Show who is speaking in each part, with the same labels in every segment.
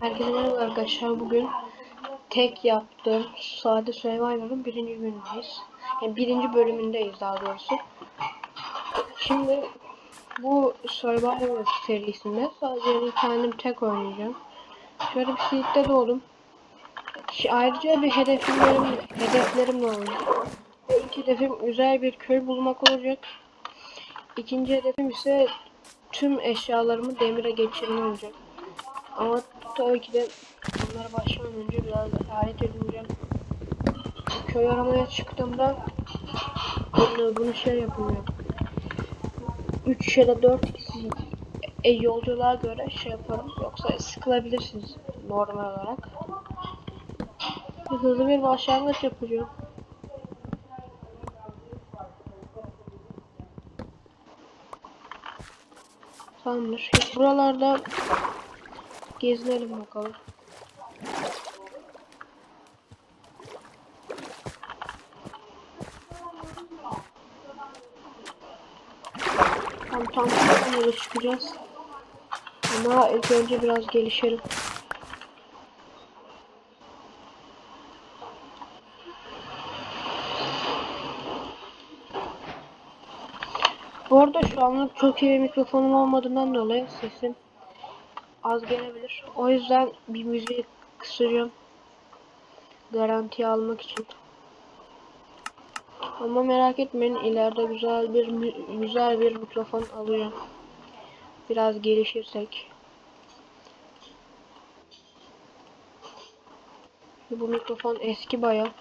Speaker 1: Herkese merhaba arkadaşlar. Bugün tek yaptığım Sade Survivor'ın birinci günündeyiz. Yani birinci bölümündeyiz daha doğrusu. Şimdi bu Survivor serisinde sadece kendim tek oynayacağım. Şöyle bir seedde doğdum. Ayrıca bir hedeflerim, hedeflerim de olacak. İlk hedefim güzel bir köy bulmak olacak. İkinci hedefim ise tüm eşyalarımı demire geçirme olacak. Ama tabii ki de bunlara başlamadan önce biraz alet edineceğim. Köy aramaya çıktığımda bunu, bunu şey yapılıyor. 3 ya da 4 kişi e, yolculuğa göre şey yaparım. Yoksa sıkılabilirsiniz normal olarak. Hızlı bir başlangıç yapacağım. Tamamdır. Buralarda gezinelim bakalım. Tam tam tam çıkacağız. Ama ilk önce biraz gelişelim. Bu arada şu anlık çok iyi mikrofonum olmadığından dolayı sesim az gelebilir. O yüzden bir müziği kısacağım. Garantiye almak için. Ama merak etmeyin ileride güzel bir güzel bir mikrofon alacağım. Biraz gelişirsek. Bu mikrofon eski baya.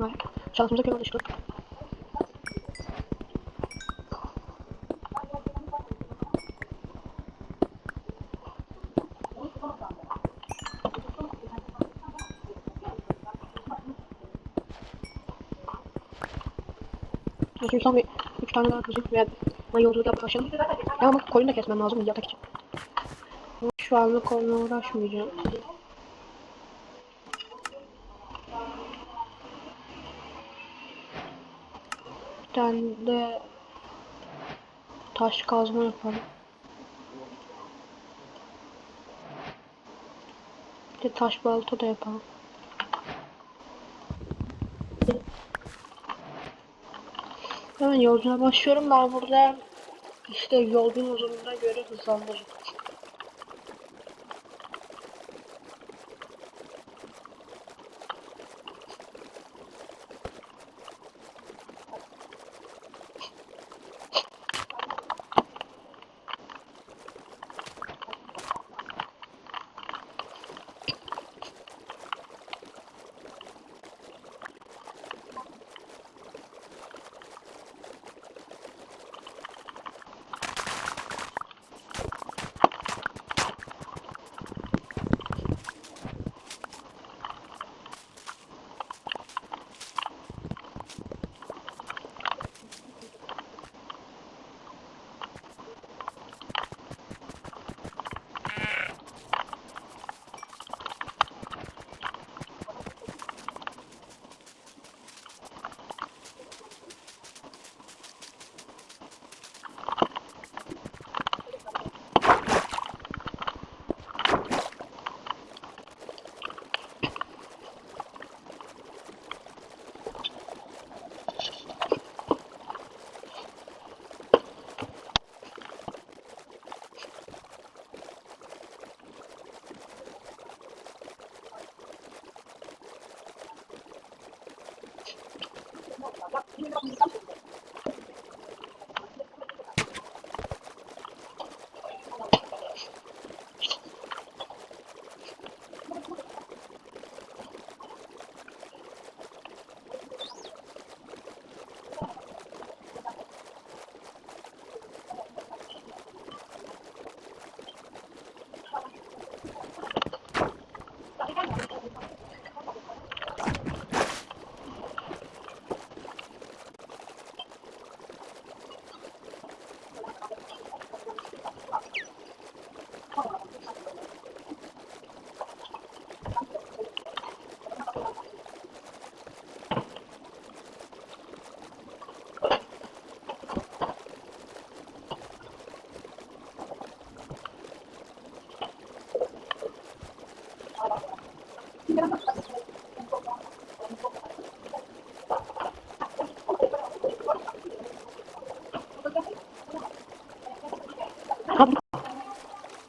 Speaker 1: Var. Şansımıza köy alıştık. Şimdi son bir üç tane daha kızım ve ben yolculuk yapmaya başladım. Ya ama koyun da kesmem lazım yatak için. Şu anlık onunla uğraşmayacağım. Tane de taş kazma yapalım. Bir de taş balta da yapalım. Hemen yolculuğa başlıyorum. Ben burada işte yolculuğun uzunluğuna göre hızlandırırım.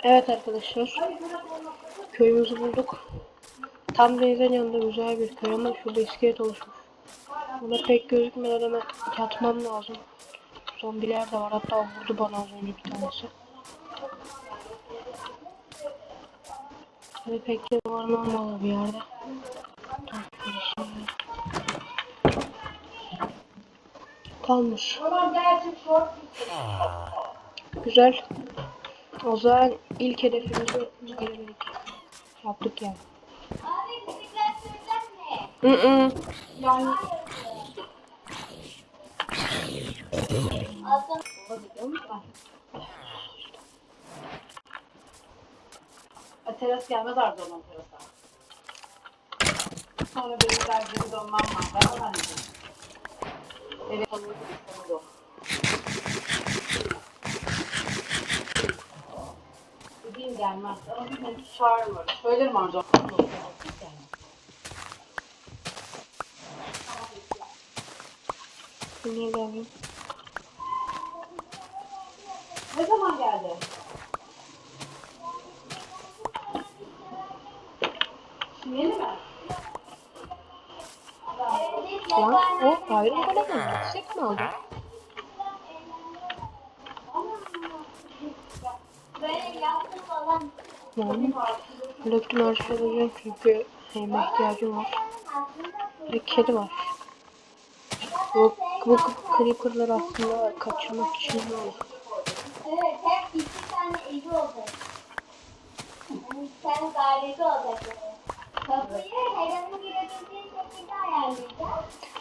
Speaker 1: Evet arkadaşlar. Köyümüzü bulduk. Tam denizin yanında güzel bir köy ama şurada iskelet oluşmuş. Buna pek gözükmeden hemen yatmam lazım. Zombiler de var hatta vurdu bana az önce bir tanesi. Hani pek de var olmalı bir yerde. Kalmış. Güzel. O zaman ilk hedefimizi. Yaptık yani. Hı hı.
Speaker 2: Yani A, teras gelmez ardı olan terasa. Sonra benim verdiğim donmam var. Ben ona ne diyeyim? Evet, onu İstanbul'da. Gelmez. Ama hiç çağırmıyorum. Söylerim ardı.
Speaker 1: Bunları da döktüm her şeyi alacağım çünkü yemeğe ihtiyacım var. Bir kedi var. Bu, bu creeper'ları aslında kaçırmak için olur?
Speaker 3: Evet, hep iki tane evi olacak. Yani tane dairesi olacak.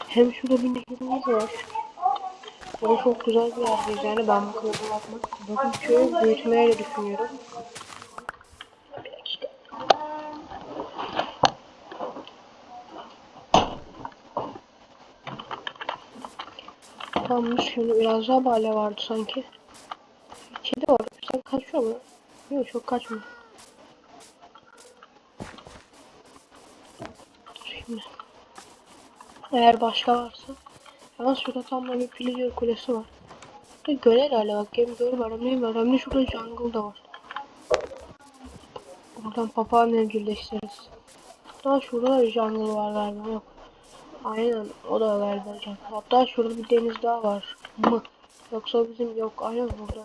Speaker 1: Hem şurada bir nehirimiz var. Böyle çok güzel bir yerdeyiz yani ben bu kadar bakmak. Bakın köyü büyütmeyi de düşünüyorum. Tamam şimdi biraz daha bale vardı sanki. Kedi var. Sen kaçıyor mu? Yok çok kaçmıyor. Şimdi. Eğer başka varsa. Ya şurada tam da bir pillager kulesi var. Burada göle galiba bak hem göl var ne var de şurada jungle da var. Buradan papağan evcilleştiririz. Hatta şurada da bir jungle var galiba yok. Aynen o da galiba jungle. Hatta şurada bir deniz daha var. Mı? Yoksa bizim yok aynen burada.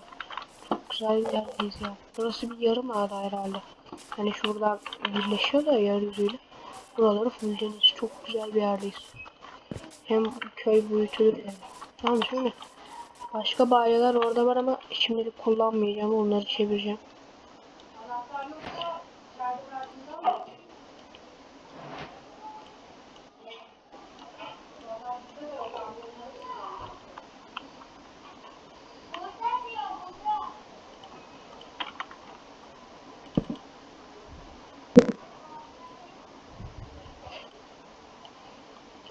Speaker 1: Çok güzel bir yerdeyiz ya. Burası bir yarım ada herhalde. Hani şuradan birleşiyor da yeryüzüyle. Buraları full deniz. Çok güzel bir yerdeyiz. Hem köy büyütülür yani. Tamam şimdi. Başka bayiler orada var ama şimdilik kullanmayacağım. Onları çevireceğim.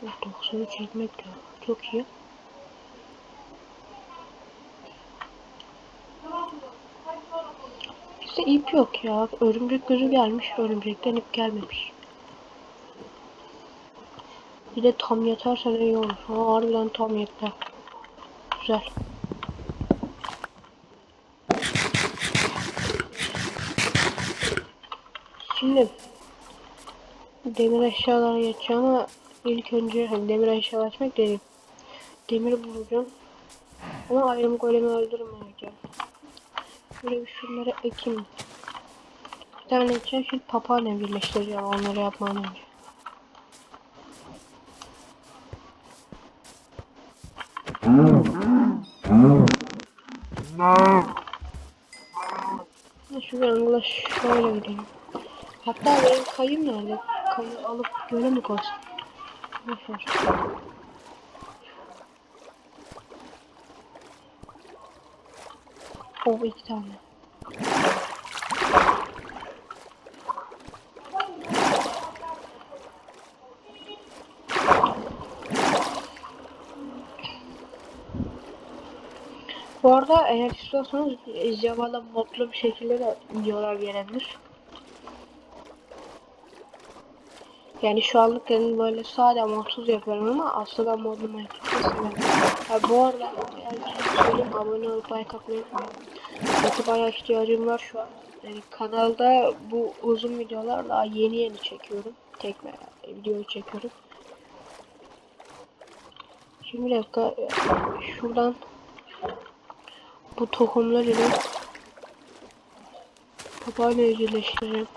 Speaker 1: Çok 90'ı çekmek ya. Çok iyi. Bizde ip yok ya. Örümcek gözü gelmiş. Örümcekten ip gelmemiş. Bir de tam yeterse ne iyi olur. Ama harbiden tam yeter. Güzel. Şimdi demir eşyalara geçeceğim ama ilk önce hani demir eşya açmak değil. Demir bulacağım. Ama ayrım golemi öldürmeyeceğim. Böyle bir şunları ekeyim. Bir tane için şimdi papağanla birleştireceğim onları yapmadan önce. Şu angla şöyle gidelim. Hatta benim kayım nerede? Kayı alıp göle mi koysam? Boşver. O iki tane. Bu arada eğer istiyorsanız Java'da modlu bir şekilde de videolar gelebilir. Yani şu anlık yani böyle sade modsuz yapıyorum ama aslında modlu Minecraft'ı severim. Ha, bu arada şey söyleyeyim abone olup like atmayı unutmayın. ihtiyacım var şu an. Yani kanalda bu uzun videolar daha yeni yeni çekiyorum. Tekme video çekiyorum. Şimdi bir dakika şuradan bu tohumlar ile papağanı evcilleştireceğim.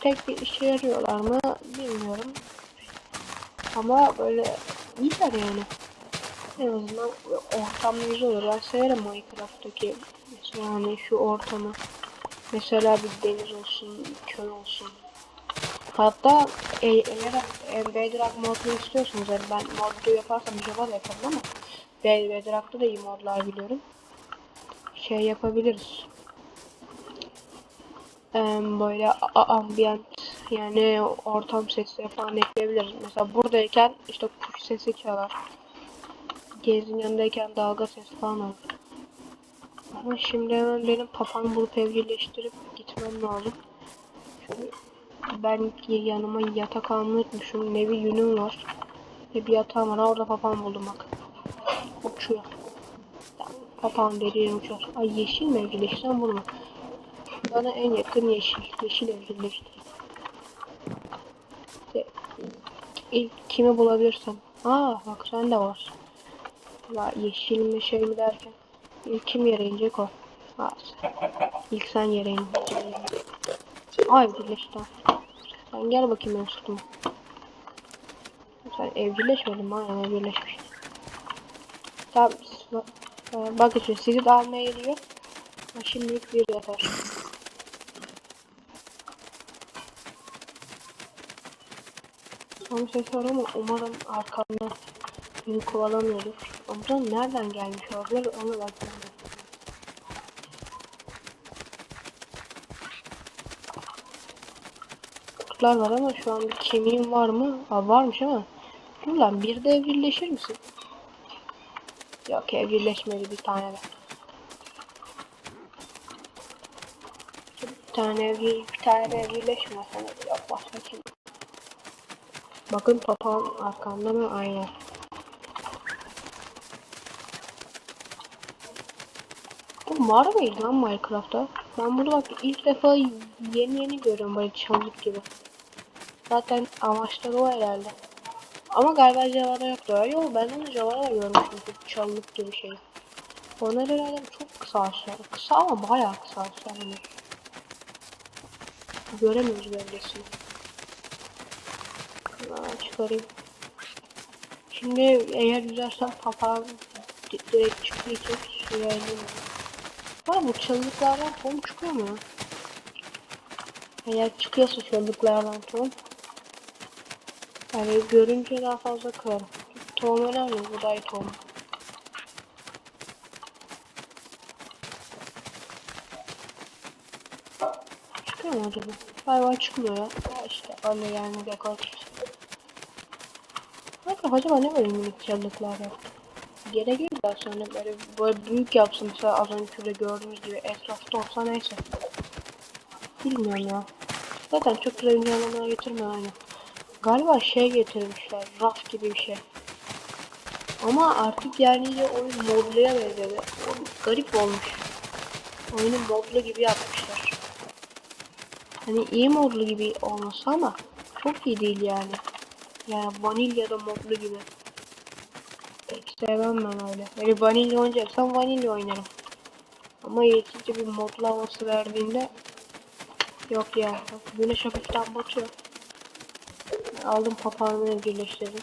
Speaker 1: Tek bir işe yarıyorlar mı bilmiyorum. Ama böyle iyiler yani. En azından ortam güzel olur. Ben severim Minecraft'taki mesela hani şu ortamı. Mesela bir deniz olsun, köy olsun. Hatta e eğer e, Bedrock modlu istiyorsanız yani ben modlu yaparsam Java da yaparım ama Be- Bedrock'ta da iyi modlar biliyorum. Şey yapabiliriz. Böyle ambient yani ortam sesleri falan ekleyebiliriz. Mesela buradayken işte kuş sesi çalar. Gezin yanındayken dalga sesi falan olur. Ama şimdi hemen benim papağanı bulup evcilleştirip gitmem lazım. Çünkü ben yanıma yatak almayı unutmuşum. Ne bir yünüm var. Ne bir yatağım var. Orada papağan buldum bak. Uçuyor. Papağan dediğin uçuyor. Ay yeşil mi evcilleştiren bunu mu? Bana en yakın yeşil. Yeşil evcilleştir. İşte ilk kimi bulabilirsem. Aa bak sen de var. La yeşil mi şey mi derken. İlk kim yere inecek o? Ha, sen. İlk sen yere in. Ay evcilleşti. Sen gel bakayım benim sırtıma. Sen evcilleşmedin mi? Aynen evcilleşmiş. Tamam. e, şimdi sizi de almaya geliyor. Ha, Şimdilik bir yeter. Son ses var ama umarım arkamda beni kovalamıyordur. Ama nereden gelmiş olabilir ona bakacağım. Kurtlar var ama şu an bir kemiğim var mı? Aa, varmış ama. Dur lan bir de evcilleşir misin? Yok evcilleşmedi bir tane de. Bir tane evcil, bir tane evcilleşmesene. Yok başka kim? Bakın papağan arkamda mı? Aynen. Bu var mıydı lan Minecraft'ta? Ben bunu bak ilk defa yeni yeni görüyorum böyle çalılık gibi. Zaten amaçları o herhalde. Ama galiba Java'da yoktu. Yok ben onu Java'da da görmüştüm çalılık gibi şey. Onlar herhalde çok kısa aşağı. Kısa ama bayağı kısa aşağı. Yani. Göremiyoruz böylesini. Çıkarayım. Şimdi eğer yüzersen papağan di- direkt için suya inemiyor. Var bu çalılıklardan tohum çıkıyor mu ya? Eğer çıkıyorsa çalılıklardan tohum. Yani görünce daha fazla kırarım. Tohum önemli, buğday tohumu. Çıkıyor mu acaba? Galiba çıkmıyor ya. Ha işte öyle yani dekor. Bakın acaba ne böyle minik çalılıklar yaptı? Gerek yok daha sonra böyle, böyle büyük yapsın mesela az önce şurada gördüğünüz gibi etrafta olsa neyse. Bilmiyorum ya. Zaten çok güzel güncellemeler getirmiyor aynı. Galiba şey getirmişler, raf gibi bir şey. Ama artık iyice oyun modluya benzedi. O garip olmuş. Oyunu modlu gibi yapmışlar. Hani iyi modlu gibi olması ama çok iyi değil yani. Yani vanilya da modlu gibi. Pek sevmem ben öyle. Hani vanilya oynayacaksam vanilya oynarım. Ama yetici bir modlu havası verdiğinde yok ya. Güneş hafiften batıyor. Aldım papağanı birleştirdim.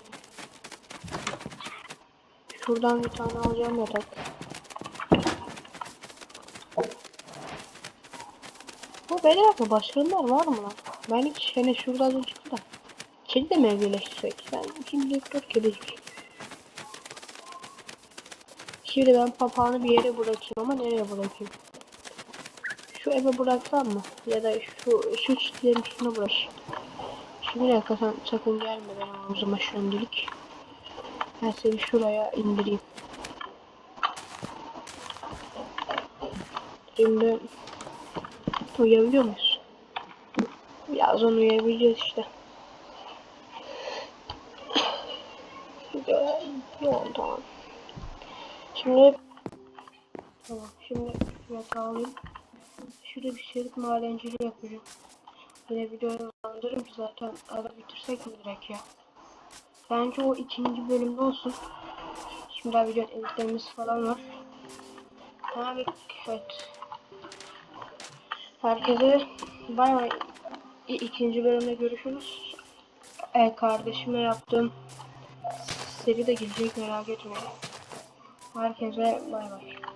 Speaker 1: Şuradan bir tane alacağım yatak. Bu bedava mı? Başarılar var mı lan? Ben hiç hani şuradan da çıktı da. Kedi de mi evcilleştirsek? Ben şimdi dört kedicik. Şimdi ben papağanı bir yere bırakayım ama nereye bırakayım? Şu eve bıraksam mı? Ya da şu şu çitlerin üstüne bırak. Şimdi dakika sen sakın gelme benim omzuma şimdilik. Ben seni şuraya indireyim. Şimdi uyuyabiliyor muyuz? Birazdan uyuyabileceğiz işte. Yoğun tamam. Şimdi tamam şimdi yatağı alayım. şurada bir şerit madenciliği yapacağım. Yine videoyu ki zaten alıp bitirsek mi direkt ya. Bence o ikinci bölümde olsun. Şimdi daha video editlerimiz falan var. Abi evet. Herkese bay bay. İkinci bölümde görüşürüz. E, kardeşime yaptığım seri de gelecek merak etmeyin. Herkese bay bay.